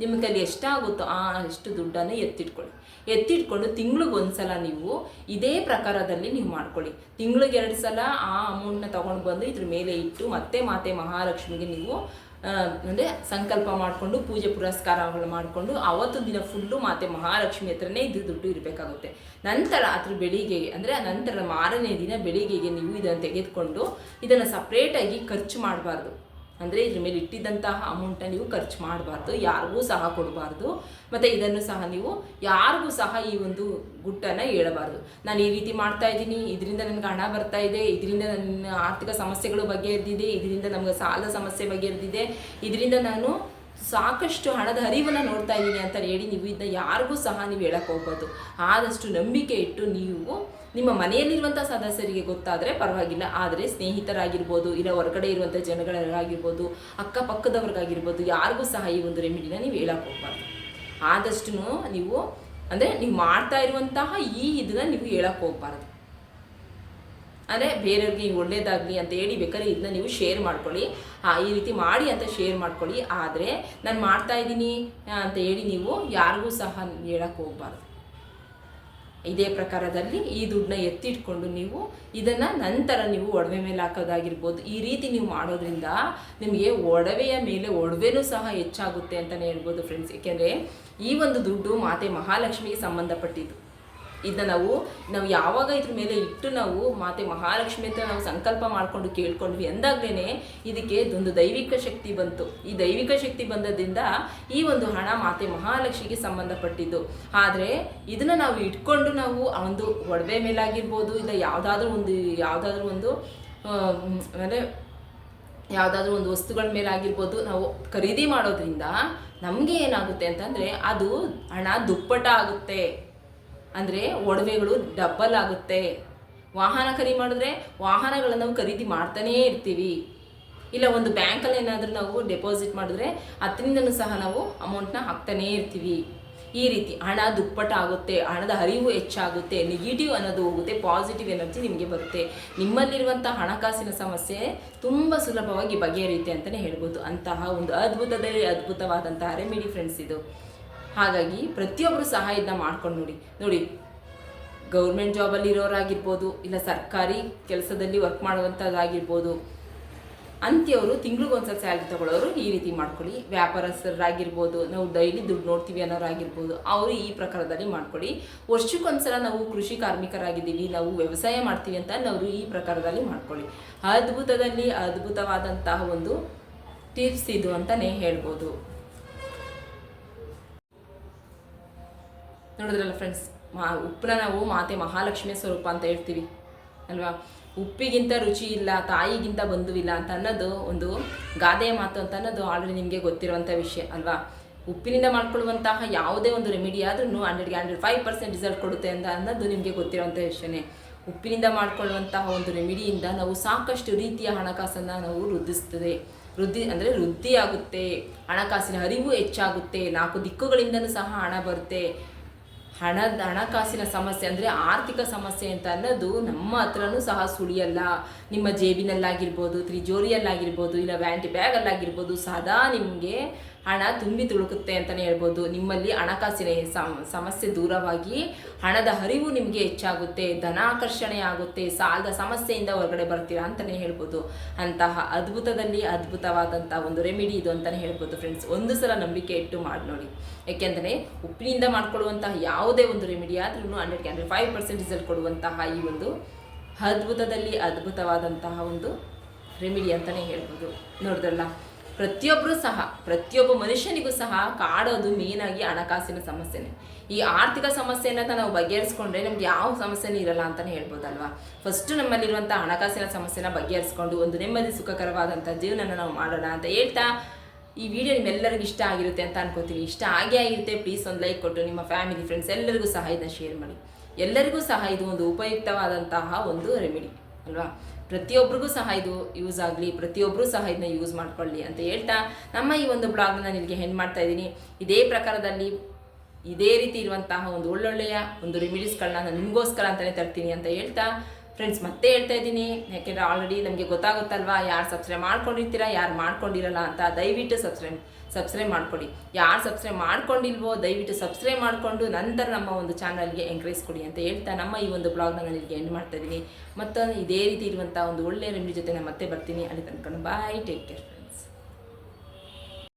ನಿಮ್ಮ ಕೈಲಿ ಎಷ್ಟಾಗುತ್ತೋ ಆ ಅಷ್ಟು ದುಡ್ಡನ್ನು ಎತ್ತಿಟ್ಕೊಳ್ಳಿ. ಎತ್ತಿಟ್ಕೊಂಡು ತಿಂಗ್ಳಿಗೆ ಒಂದು ಸಲ ನೀವು ಇದೇ ಪ್ರಕಾರದಲ್ಲಿ ನೀವು ಮಾಡ್ಕೊಳ್ಳಿ. ತಿಂಗ್ಳಿಗೆ ಎರಡು ಸಲ ಆ ಅಮೌಂಟ್ನ ತೊಗೊಂಡು ಬಂದು ಇದ್ರ ಮೇಲೆ ಇಟ್ಟು ಮತ್ತೆ ಮಾತೆ ಮಹಾಲಕ್ಷ್ಮಿಗೆ ನೀವು ಅಂದರೆ ಸಂಕಲ್ಪ ಮಾಡಿಕೊಂಡು ಪೂಜೆ ಪುರಸ್ಕಾರಗಳು ಮಾಡಿಕೊಂಡು ಅವತ್ತು ದಿನ ಫುಲ್ಲು ಮಾತೆ ಮಹಾಲಕ್ಷ್ಮಿ ಹತ್ರನೇ ಇದ್ರ ದುಡ್ಡು ಇರಬೇಕಾಗುತ್ತೆ. ನಂತರ ಅದ್ರ ಬೆಳಿಗ್ಗೆ, ಅಂದರೆ ನಂತರ ಮಾರನೇ ದಿನ ಬೆಳಿಗ್ಗೆಗೆ ನೀವು ಇದನ್ನು ತೆಗೆದುಕೊಂಡು ಇದನ್ನು ಸಪ್ರೇಟಾಗಿ ಖರ್ಚು ಮಾಡಬಾರ್ದು. ಅಂದರೆ ಇದ್ರ ಮೇಲೆ ಇಟ್ಟಿದ್ದಂತಹ ಅಮೌಂಟನ್ನ ನೀವು ಖರ್ಚು ಮಾಡಬಾರ್ದು, ಯಾರಿಗೂ ಸಹ ಕೊಡಬಾರ್ದು. ಮತ್ತು ಇದನ್ನು ಸಹ ನೀವು ಯಾರಿಗೂ ಸಹ ಈ ಒಂದು ಗುಟ್ಟನ್ನು ಹೇಳಬಾರ್ದು. ನಾನು ಈ ರೀತಿ ಮಾಡ್ತಾ ಇದ್ದೀನಿ, ಇದರಿಂದ ನನಗೆ ಹಣ ಬರ್ತಾ ಇದೆ, ಇದರಿಂದ ನನ್ನ ಆರ್ಥಿಕ ಸಮಸ್ಯೆಗಳು ಬಗೆಹರಿದಿದೆ, ಇದರಿಂದ ನಮಗೆ ಸಾಲ ಸಮಸ್ಯೆ ಬಗೆಹರಿದಿದೆ, ಇದರಿಂದ ನಾನು ಸಾಕಷ್ಟು ಹಣದ ಹರಿವನ್ನು ನೋಡ್ತಾ ಇದ್ದೀನಿ ಅಂತ ಹೇಳಿ ನೀವು ಇದನ್ನ ಯಾರಿಗೂ ಸಹ ನೀವು ಹೇಳಕ್ಕೆ ಹೋಗ್ಬೋದು ಆದಷ್ಟು ನಂಬಿಕೆ ಇಟ್ಟು ನೀವು ನಿಮ್ಮ ಮನೆಯಲ್ಲಿರುವಂಥ ಸದಸ್ಯರಿಗೆ ಗೊತ್ತಾದರೆ ಪರವಾಗಿಲ್ಲ. ಆದರೆ ಸ್ನೇಹಿತರಾಗಿರ್ಬೋದು, ಇಲ್ಲ ಹೊರಗಡೆ ಇರುವಂಥ ಜನಗಳಾಗಿರ್ಬೋದು, ಅಕ್ಕಪಕ್ಕದವ್ರಿಗಾಗಿರ್ಬೋದು, ಯಾರಿಗೂ ಸಹ ಈ ಒಂದು ರೆಮಿಡಿನ ನೀವು ಹೇಳಕ್ಕೆ ಹೋಗ್ಬಾರ್ದು. ಆದಷ್ಟು ನೀವು, ಅಂದರೆ ನೀವು ಮಾಡ್ತಾ ಇರುವಂತಹ ಈ ಇದನ್ನ ನೀವು ಹೇಳಕ್ಕೆ ಹೋಗ್ಬಾರ್ದು. ಅಂದರೆ ಬೇರೆಯವ್ರಿಗೆ ಒಳ್ಳೇದಾಗಲಿ ಅಂತ ಹೇಳಿ ಬೇಕಾದ್ರೆ ಇದನ್ನ ನೀವು ಶೇರ್ ಮಾಡ್ಕೊಳ್ಳಿ. ಈ ರೀತಿ ಮಾಡಿ ಅಂತ ಶೇರ್ ಮಾಡ್ಕೊಳ್ಳಿ. ಆದರೆ ನಾನು ಮಾಡ್ತಾ ಇದ್ದೀನಿ ಅಂತ ಹೇಳಿ ನೀವು ಯಾರಿಗೂ ಸಹ ಹೇಳಕ್ಕೆ ಹೋಗ್ಬಾರ್ದು. ಇದೇ ಪ್ರಕಾರದಲ್ಲಿ ಈ ದುಡ್ಡನ್ನ ಎತ್ತಿಟ್ಕೊಂಡು ನೀವು ಇದನ್ನು ನಂತರ ನೀವು ಒಡವೆ ಮೇಲೆ ಹಾಕೋದಾಗಿರ್ಬೋದು. ಈ ರೀತಿ ನೀವು ಮಾಡೋದ್ರಿಂದ ನಿಮಗೆ ಒಡವೆಯ ಮೇಲೆ ಒಡವೆನೂ ಸಹ ಹೆಚ್ಚಾಗುತ್ತೆ ಅಂತಲೇ ಹೇಳ್ಬೋದು ಫ್ರೆಂಡ್ಸ್ ಏಕೆಂದರೆ ಈ ಒಂದು ದುಡ್ಡು ಮಾತೆ ಮಹಾಲಕ್ಷ್ಮಿಗೆ ಸಂಬಂಧಪಟ್ಟಿದ್ದು. ಇದನ್ನ ನಾವು ನಾವು ಯಾವಾಗ ಇದ್ರ ಮೇಲೆ ಇಟ್ಟು ನಾವು ಮಾತೆ ಮಹಾಲಕ್ಷ್ಮಿ ಅಂತ ನಾವು ಸಂಕಲ್ಪ ಮಾಡಿಕೊಂಡು ಕೇಳ್ಕೊಂಡ್ವಿ ಅಂದಾಗ್ಲೇ ಇದಕ್ಕೆ ಒಂದು ದೈವಿಕ ಶಕ್ತಿ ಬಂತು. ಈ ದೈವಿಕ ಶಕ್ತಿ ಬಂದದಿಂದ ಈ ಒಂದು ಹಣ ಮಾತೆ ಮಹಾಲಕ್ಷ್ಮಿಗೆ ಸಂಬಂಧಪಟ್ಟಿದ್ದು. ಆದರೆ ಇದನ್ನ ನಾವು ಇಟ್ಕೊಂಡು ನಾವು ಒಂದು ಒಡವೆ ಮೇಲಾಗಿರ್ಬೋದು, ಇಲ್ಲ ಯಾವುದಾದ್ರೂ ಒಂದು ಯಾವುದಾದ್ರೂ ಒಂದು ಅಂದರೆ ಯಾವುದಾದ್ರೂ ಒಂದು ವಸ್ತುಗಳ ಮೇಲೆ ಆಗಿರ್ಬೋದು ನಾವು ಖರೀದಿ ಮಾಡೋದ್ರಿಂದ ನಮಗೆ ಏನಾಗುತ್ತೆ ಅಂತಂದರೆ ಅದು ಹಣ ದುಪ್ಪಟ ಆಗುತ್ತೆ ಅಂದರೆ ಒಡವೆಗಳು ಡಬ್ಬಲ್ ಆಗುತ್ತೆ. ವಾಹನ ಖರೀದಿ ಮಾಡಿದ್ರೆ ವಾಹನಗಳನ್ನು ನಾವು ಖರೀದಿ ಮಾಡ್ತಾನೇ ಇರ್ತೀವಿ. ಇಲ್ಲ ಒಂದು ಬ್ಯಾಂಕಲ್ಲಿ ಏನಾದರೂ ನಾವು ಡೆಪಾಸಿಟ್ ಮಾಡಿದ್ರೆ ಅದರಿಂದನೂ ಸಹ ನಾವು ಅಮೌಂಟ್ನ ಹಾಕ್ತಾನೇ ಇರ್ತೀವಿ. ಈ ರೀತಿ ಹಣ ದುಪ್ಪಟ ಆಗುತ್ತೆ, ಹಣದ ಹರಿವು ಹೆಚ್ಚಾಗುತ್ತೆ ನೆಗೆಟಿವ್ ಅನ್ನೋದು ಹೋಗುತ್ತೆ ಪಾಸಿಟಿವ್ ಎನರ್ಜಿ ನಿಮಗೆ ಬರುತ್ತೆ. ನಿಮ್ಮಲ್ಲಿರುವಂಥ ಹಣಕಾಸಿನ ಸಮಸ್ಯೆ ತುಂಬ ಸುಲಭವಾಗಿ ಬಗೆಹರಿಯುತ್ತೆ ಅಂತಲೇ ಹೇಳ್ಬೋದು. ಅಂತಹ ಒಂದು ಅದ್ಭುತದಲ್ಲಿ ಅದ್ಭುತವಾದಂತಹ ರೆಮಿಡಿ ಫ್ರೆಂಡ್ಸ್ ಇದು. ಹಾಗಾಗಿ ಪ್ರತಿಯೊಬ್ಬರು ಸಹ ಇದನ್ನ ಮಾಡ್ಕೊಂಡು ನೋಡಿ. ನೋಡಿ ಗೌರ್ಮೆಂಟ್ ಜಾಬಲ್ಲಿ ಇರೋರಾಗಿರ್ಬೋದು, ಇಲ್ಲ ಸರ್ಕಾರಿ ಕೆಲಸದಲ್ಲಿ ವರ್ಕ್ ಮಾಡುವಂಥದ್ದಾಗಿರ್ಬೋದು, ಅಂತ್ಯವರು ತಿಂಗಳಿಗೊಂದ್ಸಲ ಸ್ಯಾಲ್ರಿ ತಗೊಳ್ಳೋರು ಈ ರೀತಿ ಮಾಡ್ಕೊಳ್ಳಿ. ವ್ಯಾಪಾರಸ್ಥರಾಗಿರ್ಬೋದು, ನಾವು ಡೈಲಿ ದುಡ್ಡು ನೋಡ್ತೀವಿ ಅನ್ನೋರಾಗಿರ್ಬೋದು, ಅವರು ಈ ಪ್ರಕಾರದಲ್ಲಿ ಮಾಡ್ಕೊಳ್ಳಿ. ವರ್ಷಕ್ಕೊಂದ್ಸಲ ನಾವು ಕೃಷಿ ಕಾರ್ಮಿಕರಾಗಿದ್ದೀವಿ, ನಾವು ವ್ಯವಸಾಯ ಮಾಡ್ತೀವಿ ಅಂತ ನಾವು ಈ ಪ್ರಕಾರದಲ್ಲಿ ಮಾಡ್ಕೊಳ್ಳಿ. ಅದ್ಭುತದಲ್ಲಿ ಅದ್ಭುತವಾದಂತಹ ಒಂದು ಟಿಪ್ಸ್ ಇದು ಅಂತಲೇ ಹೇಳ್ಬೋದು. ನೋಡಿದ್ರಲ್ಲ ಫ್ರೆಂಡ್ಸ್ ಮಾ, ಉಪ್ಪನ್ನ ನಾವು ಮಾತೆ ಮಹಾಲಕ್ಷ್ಮಿಯ ಸ್ವರೂಪ ಅಂತ ಹೇಳ್ತೀವಿ, ಅಲ್ವಾ? ಉಪ್ಪಿಗಿಂತ ರುಚಿ ಇಲ್ಲ, ತಾಯಿಗಿಂತ ಬಂಧುವಿಲ್ಲ ಅಂತ ಅನ್ನೋದು ಒಂದು ಗಾದೆಯ ಮಾತು ಅಂತ ಅನ್ನೋದು ಆಲ್ರೆಡಿ ನಿಮಗೆ ಗೊತ್ತಿರುವಂಥ ವಿಷಯ, ಅಲ್ವಾ? ಉಪ್ಪಿನಿಂದ ಮಾಡ್ಕೊಳ್ಳುವಂತಹ ಯಾವುದೇ ಒಂದು ರೆಮಿಡಿ ಆದ್ರೂ ಹಂಡ್ರೆಡ್ಗೆ ಹಂಡ್ರೆಡ್ ಫೈವ್ ಪರ್ಸೆಂಟ್ ರಿಸಲ್ಟ್ ಕೊಡುತ್ತೆ ಅಂತ ಅನ್ನೋದು ನಿಮಗೆ ಗೊತ್ತಿರುವಂಥ ವಿಷಯನೇ. ಉಪ್ಪಿನಿಂದ ಮಾಡ್ಕೊಳ್ಳುವಂತಹ ಒಂದು ರೆಮಿಡಿಯಿಂದ ನಾವು ಸಾಕಷ್ಟು ರೀತಿಯ ಹಣಕಾಸನ್ನು ನಾವು ವೃದ್ಧಿಸ್ತದೆ. ವೃದ್ಧಿ ಅಂದರೆ ವೃದ್ಧಿಯಾಗುತ್ತೆ, ಹಣಕಾಸಿನ ಅರಿವು ಹೆಚ್ಚಾಗುತ್ತೆ, ನಾಲ್ಕು ದಿಕ್ಕುಗಳಿಂದಲೂ ಸಹ ಹಣ ಬರುತ್ತೆ. ಹಣದ ಹಣಕಾಸಿನ ಸಮಸ್ಯೆ ಅಂದರೆ ಆರ್ಥಿಕ ಸಮಸ್ಯೆ ಅಂತ ಅನ್ನೋದು ನಮ್ಮ ಹತ್ರನೂ ಸಹ ಸುಳಿಯಲ್ಲ. ನಿಮ್ಮ ಜೇಬಿನಲ್ಲಾಗಿರ್ಬೋದು, ತ್ರಿಜೋರಿಯಲ್ಲಾಗಿರ್ಬೋದು, ಇಲ್ಲ ವ್ಯಾಂಟಿ ಬ್ಯಾಗಲ್ಲಾಗಿರ್ಬೋದು, ಸದಾ ನಿಮಗೆ ಹಣ ತುಂಬಿ ತುಳುಕುತ್ತೆ ಅಂತಲೇ ಹೇಳ್ಬೋದು. ನಿಮ್ಮಲ್ಲಿ ಹಣಕಾಸಿನ ಸಮ ಸಮಸ್ಯೆ ದೂರವಾಗಿ ಹಣದ ಹರಿವು ನಿಮಗೆ ಹೆಚ್ಚಾಗುತ್ತೆ ಧನಾಕರ್ಷಣೆ ಆಗುತ್ತೆ, ಸಾಲದ ಸಮಸ್ಯೆಯಿಂದ ಹೊರಗಡೆ ಬರ್ತೀರಾ ಅಂತಲೇ ಹೇಳ್ಬೋದು. ಅಂತಹ ಅದ್ಭುತದಲ್ಲಿ ಅದ್ಭುತವಾದಂಥ ಒಂದು ರೆಮಿಡಿ ಇದು ಅಂತಲೇ ಹೇಳ್ಬೋದು ಫ್ರೆಂಡ್ಸ್ ಒಂದು ಸಲ ನಂಬಿಕೆ ಇಟ್ಟು ಮಾಡಿ ನೋಡಿ. ಯಾಕೆಂದರೆ ಉಪ್ಪಿನಿಂದ ಮಾಡ್ಕೊಳ್ಳುವಂತಹ ಯಾವುದೇ ಒಂದು ರೆಮಿಡಿ ಆದ್ರೂ ಹಂಡ್ರೆಡ್ಗೆ ಹಂಡ್ರೆಡ್ ಫೈವ್ ಪರ್ಸೆಂಟ್ ರಿಸಲ್ಟ್ ಕೊಡುವಂತಹ ಈ ಒಂದು ಅದ್ಭುತದಲ್ಲಿ ಅದ್ಭುತವಾದಂತಹ ಒಂದು ರೆಮಿಡಿ ಅಂತಲೇ ಹೇಳ್ಬೋದು. ನೋಡಿದ್ರಲ್ಲ? ಪ್ರತಿಯೊಬ್ಬರೂ ಸಹ, ಪ್ರತಿಯೊಬ್ಬ ಮನುಷ್ಯನಿಗೂ ಸಹ ಕಾಡೋದು ಮೇನಾಗಿ ಹಣಕಾಸಿನ ಸಮಸ್ಯೆನೇ. ಈ ಆರ್ಥಿಕ ಸಮಸ್ಯೆಯನ್ನು ನಾವು ಬಗೆಹರಿಸ್ಕೊಂಡ್ರೆ ನಮ್ಗೆ ಯಾವ ಸಮಸ್ಯೆನೂ ಇರಲ್ಲ ಅಂತಲೇ ಹೇಳ್ಬೋದಲ್ವಾ? ಫಸ್ಟು ನಮ್ಮಲ್ಲಿರುವಂಥ ಹಣಕಾಸಿನ ಸಮಸ್ಯೆನ ಬಗೆಹರಿಸ್ಕೊಂಡು ಒಂದು ನೆಮ್ಮದಿ ಸುಖಕರವಾದಂಥ ಜೀವನನ ನಾವು ಮಾಡೋಣ ಅಂತ ಹೇಳ್ತಾ ಈ ವಿಡಿಯೋ ನಿಮ್ಮೆಲ್ಲರಿಗೂ ಇಷ್ಟ ಆಗಿರುತ್ತೆ ಅಂತ ಅನ್ಕೋತೀವಿ ಇಷ್ಟ ಆಗೇ ಆಗಿರುತ್ತೆ ಪ್ಲೀಸ್ ಒಂದು ಲೈಕ್ ಕೊಟ್ಟು ನಿಮ್ಮ ಫ್ಯಾಮಿಲಿ ಫ್ರೆಂಡ್ಸ್ ಎಲ್ಲರಿಗೂ ಸಹ ಇದನ್ನ ಶೇರ್ ಮಾಡಿ. ಎಲ್ಲರಿಗೂ ಸಹ ಇದು ಒಂದು ಉಪಯುಕ್ತವಾದಂತಹ ಒಂದು ರೆಮಿಡಿ ಅಲ್ವಾ? ಪ್ರತಿಯೊಬ್ಬರಿಗೂ ಸಹ ಇದು ಯೂಸ್ ಆಗಲಿ ಪ್ರತಿಯೊಬ್ಬರೂ ಸಹ ಇದನ್ನ ಯೂಸ್ ಮಾಡ್ಕೊಳ್ಳಿ ಅಂತ ಹೇಳ್ತಾ ನಮ್ಮ ಈ ಒಂದು ಬ್ಲಾಗ್ನ ನಿಮಗೆ ಹೆಣ್ಣು ಮಾಡ್ತಾ ಇದ್ದೀನಿ. ಇದೇ ಪ್ರಕಾರದಲ್ಲಿ ಇದೇ ರೀತಿ ಇರುವಂತಹ ಒಂದು ಒಳ್ಳೊಳ್ಳೆಯ ಒಂದು ರೆಮಿಡೀಸ್ಗಳನ್ನ ನಾನು ನಿಮಗೋಸ್ಕರ ಅಂತಲೇ ತರ್ತೀನಿ ಅಂತ ಹೇಳ್ತಾ ಫ್ರೆಂಡ್ಸ್ ಮತ್ತೆ ಹೇಳ್ತಾ ಇದ್ದೀನಿ. ಯಾಕೆಂದರೆ ಆಲ್ರೆಡಿ ನಮಗೆ ಗೊತ್ತಾಗುತ್ತಲ್ವಾ, ಯಾರು ಸಬ್ಸ್ಕ್ರೈಬ್ ಮಾಡ್ಕೊಂಡಿರ್ತೀರಾ, ಯಾರು ಮಾಡ್ಕೊಂಡಿರಲ್ಲ ಅಂತ ದಯವಿಟ್ಟು ಸಬ್ಸ್ಕ್ರೈಬ್ ಸಬ್ಸ್ಕ್ರೈಬ್ ಮಾಡ್ಕೊಳ್ಳಿ. ಯಾರು ಸಬ್ಸ್ಕ್ರೈಬ್ ಮಾಡ್ಕೊಂಡಿಲ್ವೋ, ದಯವಿಟ್ಟು ಸಬ್ಸ್ಕ್ರೈಬ್ ಮಾಡಿಕೊಂಡು ನಂತರ ನಮ್ಮ ಒಂದು ಚಾನಲ್ಗೆ ಎಂಕರೇಜ್ ಕೊಡಿ ಅಂತ ಹೇಳ್ತಾ ನಮ್ಮ ಈ ಒಂದು ಬ್ಲಾಗ್ನ ನಾನು ಇಲ್ಲಿಗೆ ಎಂಡ್ ಮಾಡ್ತಾ ಇದ್ದೀನಿ. ಮತ್ತು ಇದೇ ರೀತಿ ಇರುವಂಥ ಒಂದು ಒಳ್ಳೆಯ ರೆಮಿಡಿ ಜೊತೆ ನಾನು ಮತ್ತೆ ಬರ್ತೀನಿ. ಅಲ್ಲಿ ತನಕ ಬಾಯ್ ಟೇಕ್ ಕೇರ್